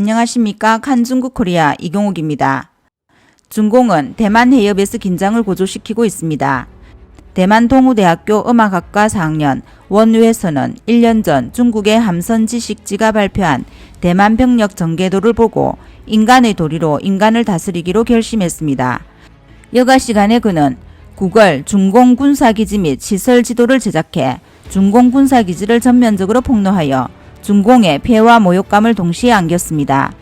안녕하십니까 칸중국 코리아 이경옥입니다. 중공은 대만 해협에서 긴장을 고조시키고 있습니다. 대만 동우대학교 음악학과 4학년 원우에서는 1년 전 중국의 함선 지식지가 발표한 대만 병력 전개도를 보고 인간의 도리로 인간을 다스리기로 결심했습니다. 여가 시간에 그는 구걸 중공 군사기지 및 시설 지도를 제작해 중공 군사기지를 전면적으로 폭로하여 중공의 폐와 모욕감을 동시에 안겼습니다.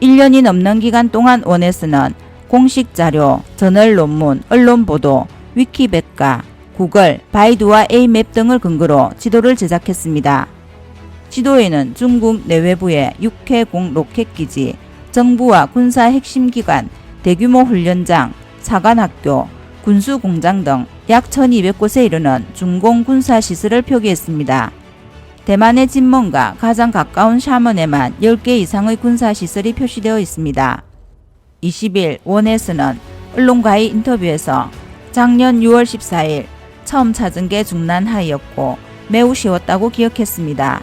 1년이 넘는 기간 동안 원에서는 공식 자료, 저널 논문, 언론 보도, 위키백과, 구글, 바이두와 A맵 등을 근거로 지도를 제작했습니다. 지도에는 중국 내외부의 육해공 로켓기지, 정부와 군사 핵심 기관, 대규모 훈련장, 사관학교, 군수공장 등 약 1200곳에 이르는 중공 군사 시설을 표기했습니다. 대만의 진먼과 가장 가까운 샤먼에만 10개 이상의 군사 시설이 표시되어 있습니다. 20일 원에서는 언론과의 인터뷰에서 작년 6월 14일 처음 찾은 게 중난하이였고 매우 쉬웠다고 기억했습니다.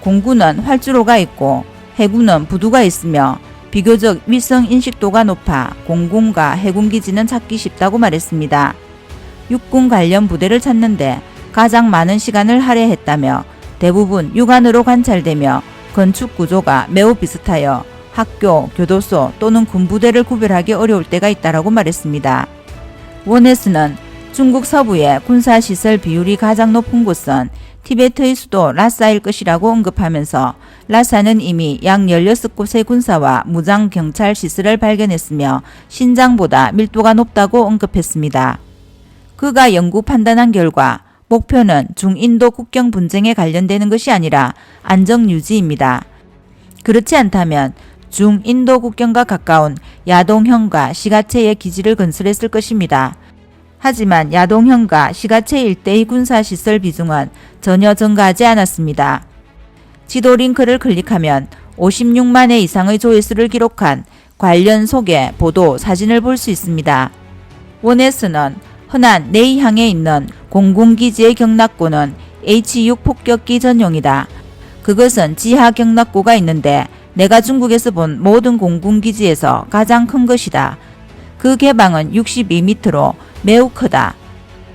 공군은 활주로가 있고 해군은 부두가 있으며 비교적 위성 인식도가 높아 공군과 해군 기지는 찾기 쉽다고 말했습니다. 육군 관련 부대를 찾는데 가장 많은 시간을 할애했다며 대부분 육안으로 관찰되며 건축 구조가 매우 비슷하여 학교, 교도소 또는 군부대를 구별하기 어려울 때가 있다라고 말했습니다. 원에스는 중국 서부의 군사시설 비율이 가장 높은 곳은 티베트의 수도 라사일 것이라고 언급하면서 라사는 이미 약 16곳의 군사와 무장 경찰 시설을 발견했으며 신장보다 밀도가 높다고 언급했습니다. 그가 연구 판단한 결과 목표는 중인도 국경 분쟁에 관련되는 것이 아니라 안정 유지입니다. 그렇지 않다면 중인도 국경과 가까운 야동형과 시가체의 기지를 건설했을 것입니다. 하지만 야동형과 시가체 일대의 군사시설 비중은 전혀 증가하지 않았습니다. 지도 링크를 클릭하면 56만회 이상의 조회수를 기록한 관련 소개, 보도, 사진을 볼 수 있습니다. 원에스는 흔한 내향에 있는 공군기지의 경락고는 H6 폭격기 전용이다. 그것은 지하 경락고가 있는데 내가 중국에서 본 모든 공군기지에서 가장 큰 것이다. 그 개방은 62m로 매우 크다.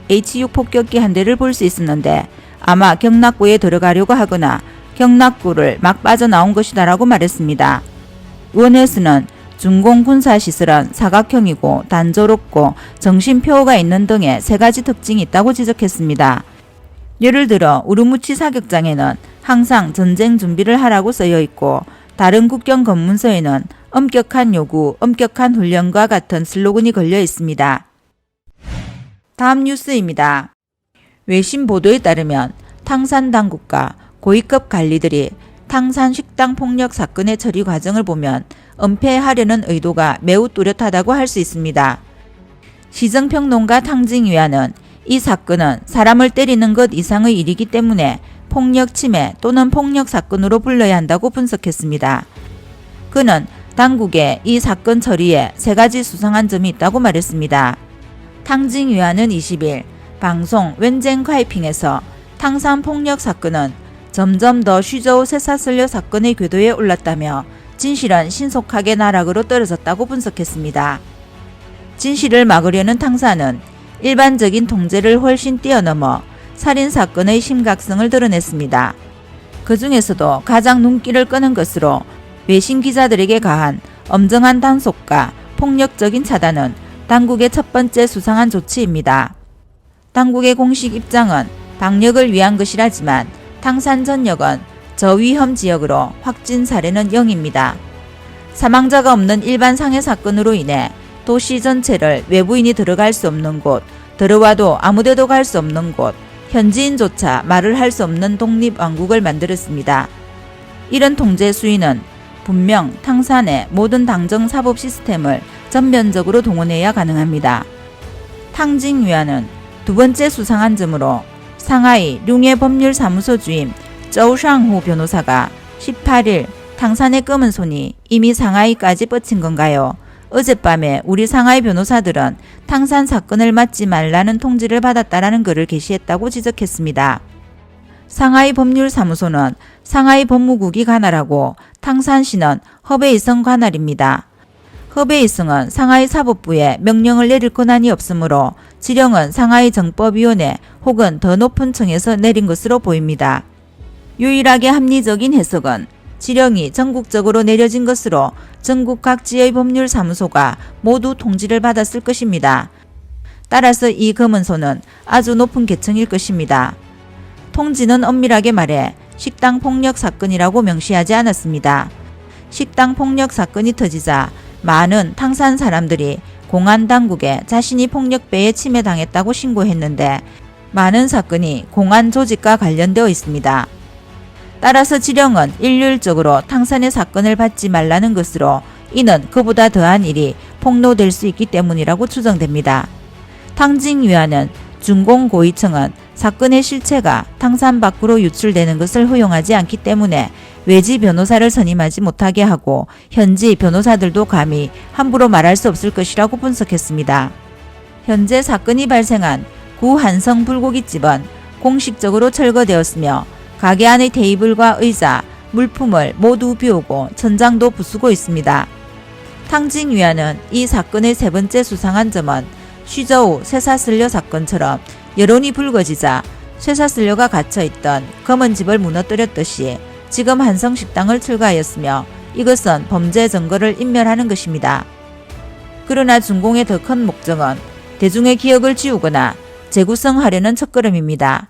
H6 폭격기 한 대를 볼 수 있었는데 아마 경락고에 들어가려고 하거나 경락고를 막 빠져나온 것이다라고 말했습니다. 원에스는 중공 군사시설은 사각형이고 단조롭고 정신표가 있는 등의 세 가지 특징이 있다고 지적했습니다. 예를 들어 우르무치 사격장에는 항상 전쟁 준비를 하라고 쓰여 있고 다른 국경 검문서에는 엄격한 요구, 엄격한 훈련과 같은 슬로건이 걸려 있습니다. 다음 뉴스입니다. 외신 보도에 따르면 탕산 당국과 고위급 관리들이 탕산 식당 폭력 사건의 처리 과정을 보면 은폐하려는 의도가 매우 뚜렷하다고 할 수 있습니다. 시정평론가 탕징위안은 이 사건은 사람을 때리는 것 이상의 일이기 때문에 폭력 침해 또는 폭력 사건으로 불러야 한다고 분석했습니다. 그는 당국의 이 사건 처리에 세 가지 수상한 점이 있다고 말했습니다. 탕징위안은 20일 방송 웬쟁 카이핑에서 탕산 폭력 사건은 점점 더 슈저우 쇠사슬려 사건의 궤도에 올랐다며 진실은 신속하게 나락으로 떨어졌다고 분석했습니다. 진실을 막으려는 탕사는 일반적인 통제를 훨씬 뛰어넘어 살인 사건의 심각성을 드러냈습니다. 그 중에서도 가장 눈길을 끄는 것으로 외신 기자들에게 가한 엄정한 단속과 폭력적인 차단은 당국의 첫 번째 수상한 조치입니다. 당국의 공식 입장은 방역을 위한 것이라지만 탕산 전 역은 저위험 지역으로 확진 사례는 0입니다. 사망자가 없는 일반 상해 사건으로 인해 도시 전체를 외부인이 들어갈 수 없는 곳, 들어와도 아무데도 갈 수 없는 곳, 현지인조차 말을 할 수 없는 독립왕국을 만들었습니다. 이런 통제 수위는 분명 탕산의 모든 당정 사법 시스템을 전면적으로 동원해야 가능합니다. 탕징위안은 두 번째 수상한 점으로 상하이 룽예 법률사무소 주임 저우상후 변호사가 18일 탕산의 검은 손이 이미 상하이까지 뻗친 건가요? 어젯밤에 우리 상하이 변호사들은 탕산 사건을 맡지 말라는 통지를 받았다라는 글을 게시했다고 지적했습니다. 상하이 법률사무소는 상하이 법무국이 관할하고 탕산시는 허베이성 관할입니다. 허베이성은 상하이 사법부에 명령을 내릴 권한이 없으므로 지령은 상하이 정법위원회 혹은 더 높은 층에서 내린 것으로 보입니다. 유일하게 합리적인 해석은 지령이 전국적으로 내려진 것으로 전국 각지의 법률사무소가 모두 통지를 받았을 것입니다. 따라서 이 검은소는 아주 높은 계층일 것입니다. 통지는 엄밀하게 말해 식당 폭력 사건이라고 명시하지 않았습니다. 식당 폭력 사건이 터지자 많은 탕산 사람들이 공안 당국에 자신이 폭력배에 침해당했다고 신고했는데 많은 사건이 공안 조직과 관련되어 있습니다. 따라서 지령은 일률적으로 탕산의 사건을 받지 말라는 것으로 이는 그보다 더한 일이 폭로될 수 있기 때문이라고 추정됩니다. 탕징위원은 준공고위청은 사건의 실체가 탕산 밖으로 유출되는 것을 허용하지 않기 때문에 외지 변호사를 선임하지 못하게 하고 현지 변호사들도 감히 함부로 말할 수 없을 것이라고 분석했습니다. 현재 사건이 발생한 구 한성 불고기집은 공식적으로 철거되었으며 가게 안의 테이블과 의자, 물품을 모두 비우고 천장도 부수고 있습니다. 탕징위안은 이 사건의 세 번째 수상한 점은 쉬저우 쇠사슬려 사건처럼 여론이 불거지자 쇠사슬려가 갇혀있던 검은 집을 무너뜨렸듯이 지금 한성식당을 철거하였으며 이것은 범죄 증거를 인멸하는 것입니다. 그러나 준공의 더 큰 목적은 대중의 기억을 지우거나 재구성하려는 첫걸음입니다.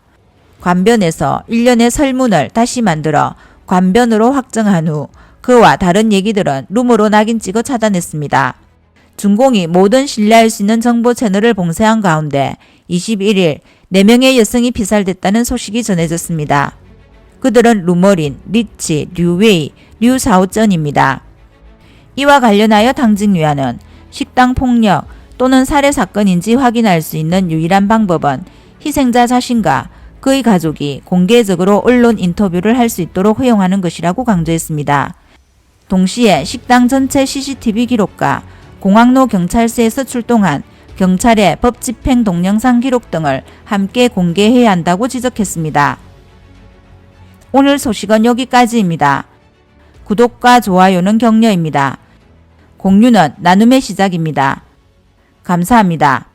관변에서 일련의 설문을 다시 만들어 관변으로 확정한 후 그와 다른 얘기들은 rum으로 낙인 찍어 차단했습니다. 중공이 모든 신뢰할 수 있는 정보 채널을 봉쇄한 가운데 21일 4명의 여성이 피살됐다는 소식이 전해졌습니다. 그들은 루머린, 리치, 류웨이, 류사오전입니다. 이와 관련하여 당직위원은 식당 폭력 또는 살해 사건인지 확인할 수 있는 유일한 방법은 희생자 자신과 그의 가족이 공개적으로 언론 인터뷰를 할 수 있도록 허용하는 것이라고 강조했습니다. 동시에 식당 전체 CCTV 기록과 공항로 경찰서에서 출동한 경찰의 법 집행 동영상 기록 등을 함께 공개해야 한다고 지적했습니다. 오늘 소식은 여기까지입니다. 구독과 좋아요는 격려입니다. 공유는 나눔의 시작입니다. 감사합니다.